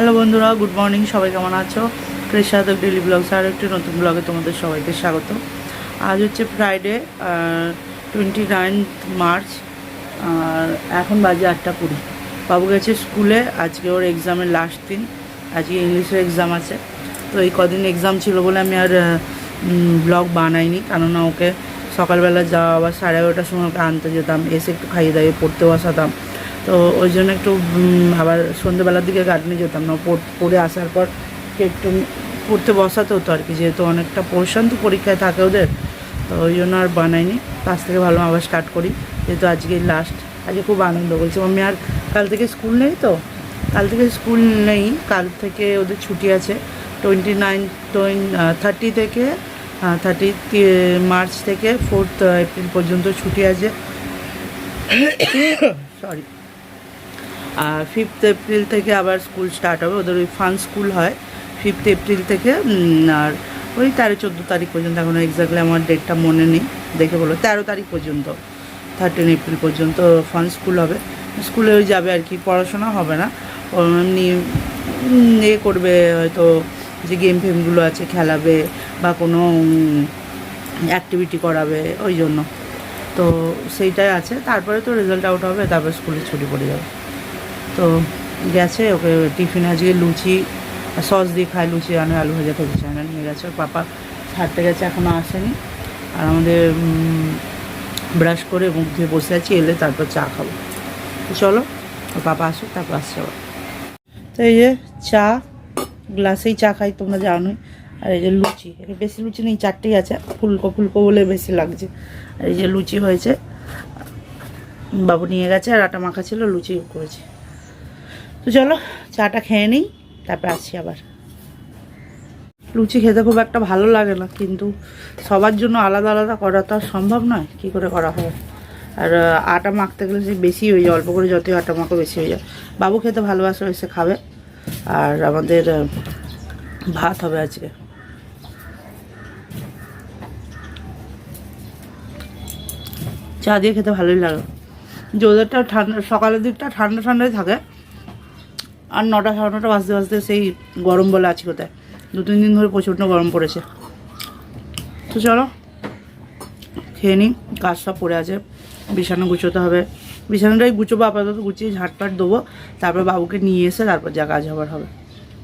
Hello বন্ধুরা, good morning, সবাই কেমন আছো? কৃষাদক ডেলি ব্লগস, আর একটি নতুন ব্লগে তোমাদের সবাইকে স্বাগত। আজ হচ্ছে ফ্রাইডে টোয়েন্টি নাইনথ মার্চ আর এখন বাজে আটটা কুড়ি। বাবু গেছে স্কুলে, আজকে ওর এক্সামের লাস্ট দিন, আজকে ইংলিশের এক্সাম আছে। তো এই কদিন এক্সাম ছিল বলে আমি আর ব্লগ বানাইনি। কেননা ওকে সকালবেলা যাওয়া আবার সাড়ে এগারোটার সময় ওকে আনতে যেতাম, এসে একটু খাইয়ে দাইয়ে পড়তে বসাতাম তো ওই জন্য একটু আবার সন্ধ্যেবেলার দিকে গার্ডেনে যেতাম না। পড়ে আসার পর একটু পড়তে বসাতে হতো আর কি, যেহেতু অনেকটা পোর্শন তো পরীক্ষায় থাকে ওদের, তো ওই জন্য আর বানাইনি। কাজ থেকে ভালো আবার স্টার্ট করি, যেহেতু আজকে লাস্ট আজকে খুব আনন্দ বলছি আমি আর কাল থেকে স্কুল নেই তো? কাল থেকে স্কুল নেই। কাল থেকে ওদের ছুটি আছে। টোয়েন্টি নাইন টোয়েন থার্টি থেকে থার্টি মার্চ থেকে ফোর্থ এপ্রিল পর্যন্ত ছুটি আছে। সরি আর ফিফথ এপ্রিল থেকে আবার স্কুল স্টার্ট হবে। ওদের ওই ফান স্কুল হয়। ফিফথ এপ্রিল থেকে আর ওই তেরো, চোদ্দ তারিখ পর্যন্ত। এখন এক্স্যাক্টলি আমার ডেটটা মনে নেই। দেখে বলো, তেরো তারিখ পর্যন্ত থার্টিন এপ্রিল পর্যন্ত ফান স্কুল হবে। স্কুলে ওই যাবে আর কি, পড়াশোনা হবে না। এমনি এ করবে হয়তো যে গেম ফেমগুলো আছে, খেলাবে বা কোনো অ্যাক্টিভিটি করাবে, ওই জন্য। তো সেইটাই আছে। তারপরে তো রেজাল্ট আউট হবে, তারপর স্কুলে ছুটি পড়ে যাবে। তো গেছে, ওকে টিফিন আজকে লুচি, সস দিয়ে খায় লুচি আনে আলু ভাজা খেতে চায় না নিয়ে গেছে। ওর পাপা ছাড়তে গেছে এখনও আসেনি। আর আমাদের ব্রাশ করে মুখ ধুয়ে বসে আছি, এলে তারপর চা খাব। তো চলো, ওর পাপা আসুক, তারপর আসছে আবার। তো এই যে চা, গ্লাসেই চা খাই, তোমরা জানোই। আর এই যে লুচি বেশি লুচি নেই চারটেই আছে, ফুলকো ফুলকো বলে বেশি লাগছে। আর এই যে লুচি হয়েছে, বাবু নিয়ে গেছে, আর আটা মাখা ছিল, লুচি করেছে। তো চলো, চাটা খেয়ে নিই, তারপর আসছি আবার। লুচি খেতে খুব একটা ভালো লাগে না, কিন্তু সবার জন্য আলাদা আলাদা করা তো আর সম্ভব নয়, কী করে করা হবে আর আটা মাখতে গেলে সে বেশি হয়ে যায়, অল্প করে যতই আটা মাখো বেশি হয়ে যায়। বাবু খেতে ভালোবাসে এসে খাবে। আর আমাদের ভাত হবে আজকে। চা দিয়ে খেতে ভালোই লাগে। যে ওদেরটা ঠান্ডা, সকালের দিকটা ঠান্ডা ঠান্ডাই থাকে। আর নটা, সাড়ে নটা বাজতে বাজতে সেই গরম বলে আছি কোথায়? দু, তিন দিন ধরে প্রচণ্ড গরম পড়েছে। তো চলো, খেয়ে নিই, কাজ সব পড়ে আছে, বিছানা গুছোতে হবে। বিছানাটাই গুছোবো, আপাতত গুছিয়ে ঝাঁটপাট দেবো, তারপর বাবুকে নিয়ে এসে তারপর যা কাজ হবার হবে।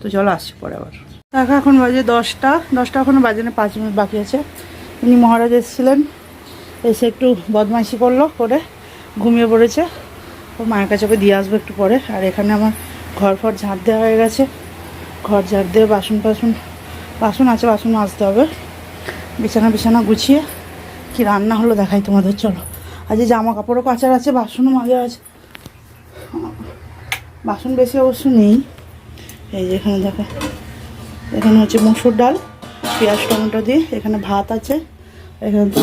তো চলো, আসছি পরে আবার। দেখা, এখন বাজে দশটা দশটা এখনও বাজে না, পাঁচ মিনিট বাকি আছে। ইনি মহারাজ এসেছিলেন, এসে একটু বদমাইশি করল করে, ঘুমিয়ে পড়েছে। ও মায়ের কাছে ওকে দিয়ে আসব একটু পরে, আর এখানে আমার ঘর ফর ঝাঁট দেওয়া হয়ে গেছে। ঘর ঝাঁট দিয়ে বাসন টাসন বাসন আছে, বাসন মাজতে হবে। বিছানা বিছানা গুছিয়ে কি রান্না হলো দেখাই তোমাদের, চলো। আজ এই জামা কাপড়ও কাচার আছে, বাসনও মাজা আছে। বাসন বেশি অবশ্য নেই। এই যে এখানে দেখো। এখানে হচ্ছে মসুর ডাল, পেঁয়াজ, টমেটো দিয়ে। এখানে ভাত আছে। এখানে তো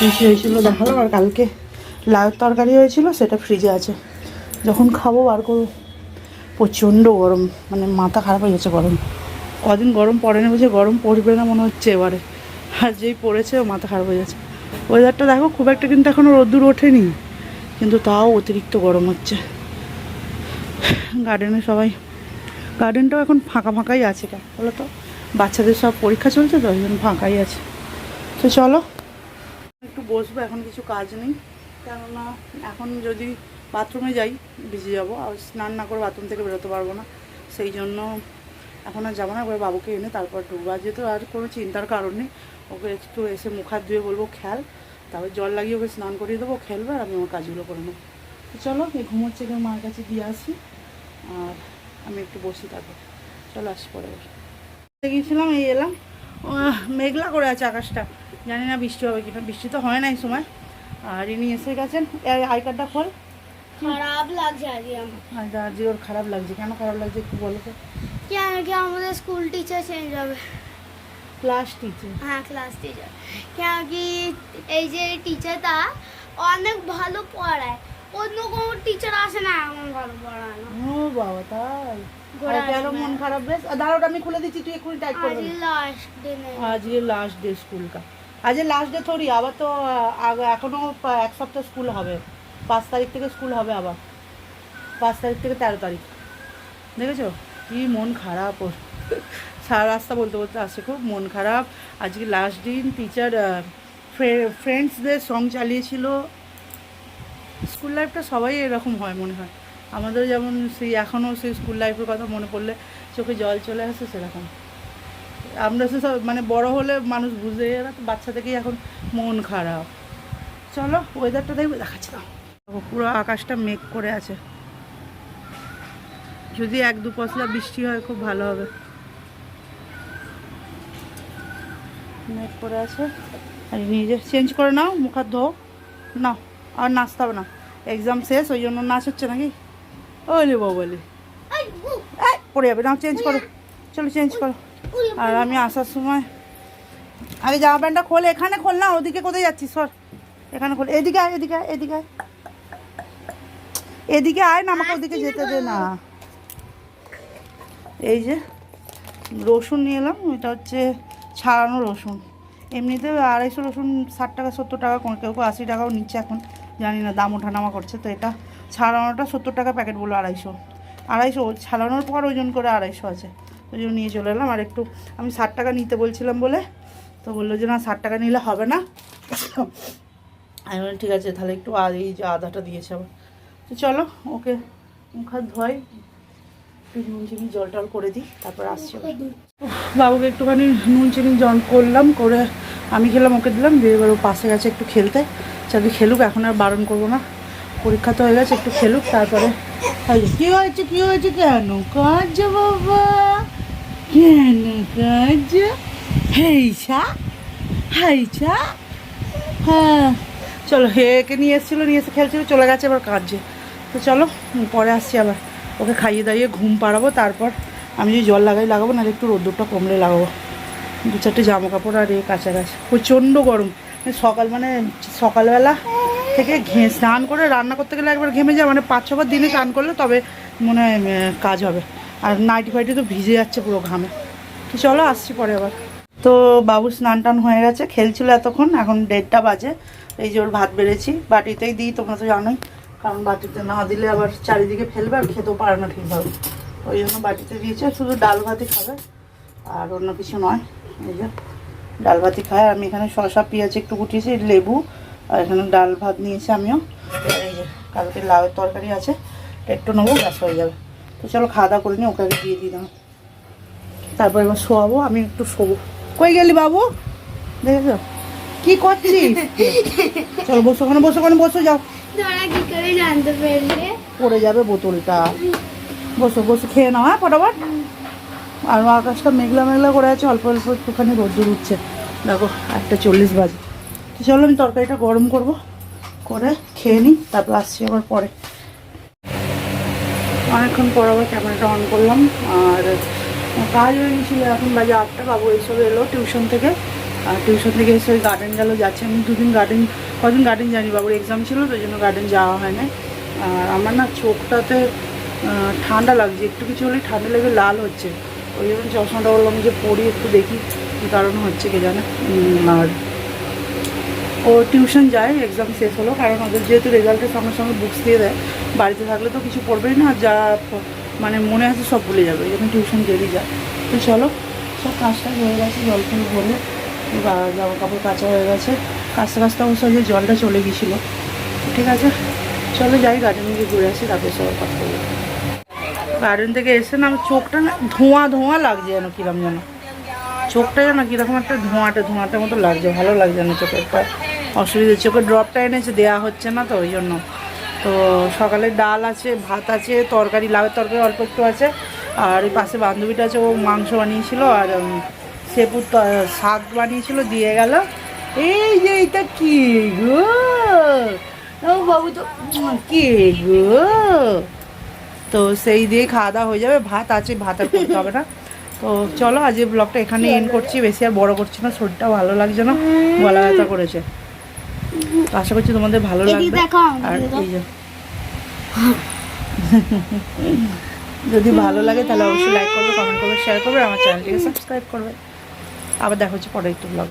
মিশি হয়েছিল দেখাল আর কালকে লাউর তরকারি হয়েছিল, সেটা ফ্রিজে আছে। যখন খাব বার করব। প্রচণ্ড গরম মানে মাথা খারাপ হয়ে গেছে গরম। কদিন গরম পড়ে না বুঝে, গরম পড়বে না মনে হচ্ছে এবারে। আর যেই পড়েছে মাথা খারাপ হয়ে যাচ্ছে ওয়েদারটা দেখো, খুব একটা কিন্তু এখনও রোদ্দুর ওঠেনি, কিন্তু তাও অতিরিক্ত গরম হচ্ছে। গার্ডেনে সবাই গার্ডেনটাও এখন ফাঁকা ফাঁকাই আছে কেন বলো তো? বাচ্চাদের সব পরীক্ষা চলছে তো, ওই জন্য ফাঁকাই আছে। তো চলো, একটু বসবো, এখন কিছু কাজ নেই। কেননা এখন যদি বাথরুমে যাই, ভিজে যাব, আর স্নান না করে বাথরুম থেকে বেরোতে পারব না, সেই জন্য এখন আর যাব না, একবার বাবুকে এনে তারপর আর যেহেতু আর কোনো চিন্তার কারণ নেই, ওকে একটু এসে মুখ হাত ধুয়ে বলব খেল তারপর জল লাগিয়ে ওকে স্নান করিয়ে দেবো, খেলবে, আর আমি আমার কাজগুলো করে নেব। চলো, এই ঘুমোচ্ছে কেউ মার কাছে দিয়ে আসি, আর আমি একটু বসি তারপর। চলো আসি পরে আবার গিয়েছিলাম, এই এলাম। মেঘলা করে আছে আকাশটা। জানি না বৃষ্টি হবে কিনা। বৃষ্টি তো হয় না এই সময়। আর ইনি এসে গেছেন। এই আই কার্ডটা খোল। খারাপ লাগছে আজকে আমার। আজকে ওর খারাপ লাগছে। কেন খারাপ লাগছে একটু বলো তো। কেন কি আমাদের স্কুল টিচার চেঞ্জ হবে? ক্লাস টিচার হ্যাঁ ক্লাস টিচার কেন কি এই যে টিচারটা অনেক ভালো পড়ায়। অন্য কোনো টিচার আসে না এমন ভালো পড়ায় না। ও বাবা তাই? কেন মন খারাপ বেশ দাঁড়াটা আমি খুলে দিচ্ছি তুই এক্ষুনি টাইট করবি আজ লাস্ট দিনে আজকে লাস্ট ডে স্কুল কা আজকে লাস্ট ডে থোড়ি আবার তো আহ, আগ- এখনও এক সপ্তাহ স্কুল হবে। পাঁচ তারিখ থেকে স্কুল হবে আবার। পাঁচ তারিখ থেকে তেরো তারিখ। দেখেছ? কি মন খারাপ ওর। সারা রাস্তা বলতে বলতে আসছে খুব মন খারাপ। আজকে লাস্ট দিন টিচার ফ্রেন্ডসদের সং চালিয়েছিল। স্কুল লাইফটা সবাই এরকম হয় মনে হয়। আমাদের যেমন সেই এখনও সেই স্কুল লাইফের কথা মনে পড়লে চোখে জল চলে আসে সেরকম। আমরা সে সব মানে বড় হলে মানুষ বুঝে না তো বাচ্চা থেকেই এখন মন খারাপ। চলো ওয়েদারটা দেখবে দেখাচ্ছি দেখো, পুরো আকাশটা মেঘ করে আছে। যদি এক দু পশলা বৃষ্টি হয় খুব ভালো হবে। মেঘ করে আছে। আর নিজে চেঞ্জ করে নাও মুখ হাত ধো নাও আর নাচতে হবে না। এক্সাম শেষ ওই জন্য নাচ হচ্ছে নাকি? ওলি বলি পড়ে যাবে। নাও চেঞ্জ করো। চলো চেঞ্জ করো। আর আমি আসার সময় আগে জামা প্যান্টটা খোল, এখানে খোল না, ওদিকে কোথায় যাচ্ছিস সর। এখানে খোল, এদিকে আয় এদিকে আয় এদিকে আয়। এদিকে আয় না, আমাকে ওদিকে যেতে দে না। এই যে রসুন নিয়ে এলাম, এটা হচ্ছে ছাড়ানো রসুন। এমনিতে আড়াইশো রসুন, ষাট টাকা, সত্তর টাকা, কোন কেউ কেউ আশি টাকাও নিচ্ছে এখন। জানি না, দাম ওঠানামা করছে, তো এটা ছাড়ানোটা সত্তর টাকা প্যাকেট বলল আড়াইশো। আড়াইশো, ছাড়ানোর পর ওজন করে আড়াইশো আছে। ওই জন্য নিয়ে চলে এলাম। আর একটু আমি ষাট টাকা নিতে বলছিলাম বলে, তো বলল যে না, ষাট টাকা নিলে হবে না। আমি বললাম, ঠিক আছে, তাহলে একটু এই যে আধাটা দিয়েছে আবার। তো চলো, ওকে মুখ হাত ধোয় একটু নুন, চিনি, জল টল করে দিই, তারপর আসছি বাবুকে একটুখানি নুন, চিনি, জল করলাম, করে আমি খেলাম, ওকে দিলাম, দিয়ে এবার ও পাশে গেছে একটু খেলতে। চাকরি খেলুক, এখন আর বারণ করব না। পরীক্ষা তো হয়ে গেছে, একটু খেলুক, তারপরে কি হয়েছে কি হয়েছে কেন? কাজ বাবা। কেন কাজ? হেইছা হেইছা হ্যাঁ চলো হেকে নিয়ে এসেছিল, নিয়ে এসে খেলছিল, চলে গেছে এবার কাজে। তো চলো, পরে আসছি আবার। ওকে খাইয়ে দাইয়ে ঘুম পাড়াবো, তারপর আমি যদি জল লাগাই, লাগাবো, নাহলে একটু রোদ্দুরটা কমলে লাগাবো। দু চারটে জামা কাপড় আর এ কাছাকাছি প্রচণ্ড গরম। মানে সকাল মানে সকালবেলা থেকে ঘে স্নান করে রান্না করতে গেলে একবার ঘেমে যায় মানে পাঁচ ছবার দিনে স্নান করলে তবে মনে হয় কাজ হবে। আর নাইটি ফাইটি তো ভিজে যাচ্ছে পুরো ঘামে। তো চলো আসছি পরে আবার। তো বাবু স্নান টান হয়ে গেছে, খেলছিল এতক্ষণ, এখন দেড়টা বাজে। এই যে ওর ভাত বেড়েছি, বাটিতেই দিই, তোমরা তো জানোই। কারণ বাটিতে না দিলে আবার চারিদিকে ফেলবে আর খেতেও পারে না ঠিকভাবে। ওই জন্য বাটিতে দিয়েছে, শুধু ডাল ভাতই খাবে, আর অন্য কিছু নয়। এই যে ডাল ভাতই খায়। আমি এখানে শসা, পেঁয়াজ একটু কুটিয়েছি, লেবু, আর এখানে ডাল ভাত নিয়েছি আমিও। এই যে, কালকে লাউয়ের তরকারি আছে, একটু নেব, ব্যাস হয়ে যাবে। তো চলো খাওয়া দাওয়া করে নিই ওকে আগে দিয়ে দিলাম তারপর এবার শোয়াবো আমি একটু শোবো। কই গেলি বাবু? দেখেছ? কি করছিস? চলো বসো ওখানে বসো ওখানে বসো যাও। পড়ে যাবে বোতলটা। বসো বসো খেয়ে নাও হ্যাঁ ফটাফট। আর আকাশটা মেঘলা মেঘলা করে আছে অল্প অল্প একটুখানি রোদ্দুর উঠছে। দেখো একটা চল্লিশ বাজে। তো চলো আমি তরকারিটা গরম করব করে খেয়ে নিই তারপর আসছি আবার পরে। অনেকক্ষণ পর আবার ক্যামেরাটা অন করলাম, আর কাজ হয়ে গেছিল, এখন বাজে আটটা, বাবু এইসব এলো টিউশন থেকে। আর টিউশন থেকে এসে ওই গার্ডেন গেলো, যাচ্ছে। আমি দুদিন গার্ডেন কদিন গার্ডেন জানি বাবুর এক্সাম ছিল, তো জন্য গার্ডেন যাওয়া হয় না আর আমার না চোখটাতে ঠান্ডা লাগছে, একটু কিছু হলেই ঠান্ডা লেগে লাল হচ্ছে। ওই জন্য চশমাটা বললাম যে পড়ি একটু দেখি কী কারণ হচ্ছে কে জানে। আর ও টিউশন যায় এক্সাম শেষ হলো, কারণ ওদের যেহেতু রেজাল্টের সঙ্গে সঙ্গে বুকস দিয়ে দেয়, বাড়িতে থাকলে তো কিছু পড়বেই না, যা মানে মনে আছে সব ভুলে যাবে জন্য টিউশন দেরি যায় তো চলো, সব কাজটা হয়ে গেছে, জল টল ভরে, বা জামা কাপড় কাচা হয়ে গেছে কাচতে কাচতে অবশ্য যে জলটা চলে গেছিল ঠিক আছে, চলো যাই গার্ডেনে গিয়ে ঘুরে আসি, তারপরে সবার কথা বলব গার্ডেন থেকে এসে না, আমার চোখটা না ধোঁয়া ধোঁয়া লাগছে যেন কীরকম যেন। চোখটা যেন কীরকম একটা ধোঁয়াটা ধোঁয়াটার মতো লাগছে, ভালো লাগছে না চোখের একটা অসুবিধা। চোখের ড্রপটা এনেছে দেওয়া হচ্ছে না তো, ওই জন্য। তো সকালে ডাল আছে, ভাত আছে, তরকারি, লাউয়ের তরকারি অল্প একটু আছে, আর ওই পাশে বান্ধবীটা আছে, ও মাংস বানিয়েছিল, আর সেপুর শাক বানিয়েছিল, দিয়ে গেল। এই যে এটা কি গো? বাবু তো কি গো? তো সেই দিয়ে খাওয়া দাওয়া হয়ে যাবে, ভাত আছে, ভাত আর করতে হবে না। তো চলো আজ ব্লগটা এখানে এন্ড করছি। বেশি আর বড় করছি না শরীরটা ভালো লাগছে না গলা ব্যথা করেছে। তো আশা করছি তোমাদের ভালো লাগবে। আর এদিকে এই যে। যদি ভালো লাগে তাহলে অবশ্যই লাইক করবে কমেন্ট করবে শেয়ার করবে আমার চ্যানেলটিকে সাবস্ক্রাইব করবে। আবার দেখা হচ্ছে পরে একটু ব্লগ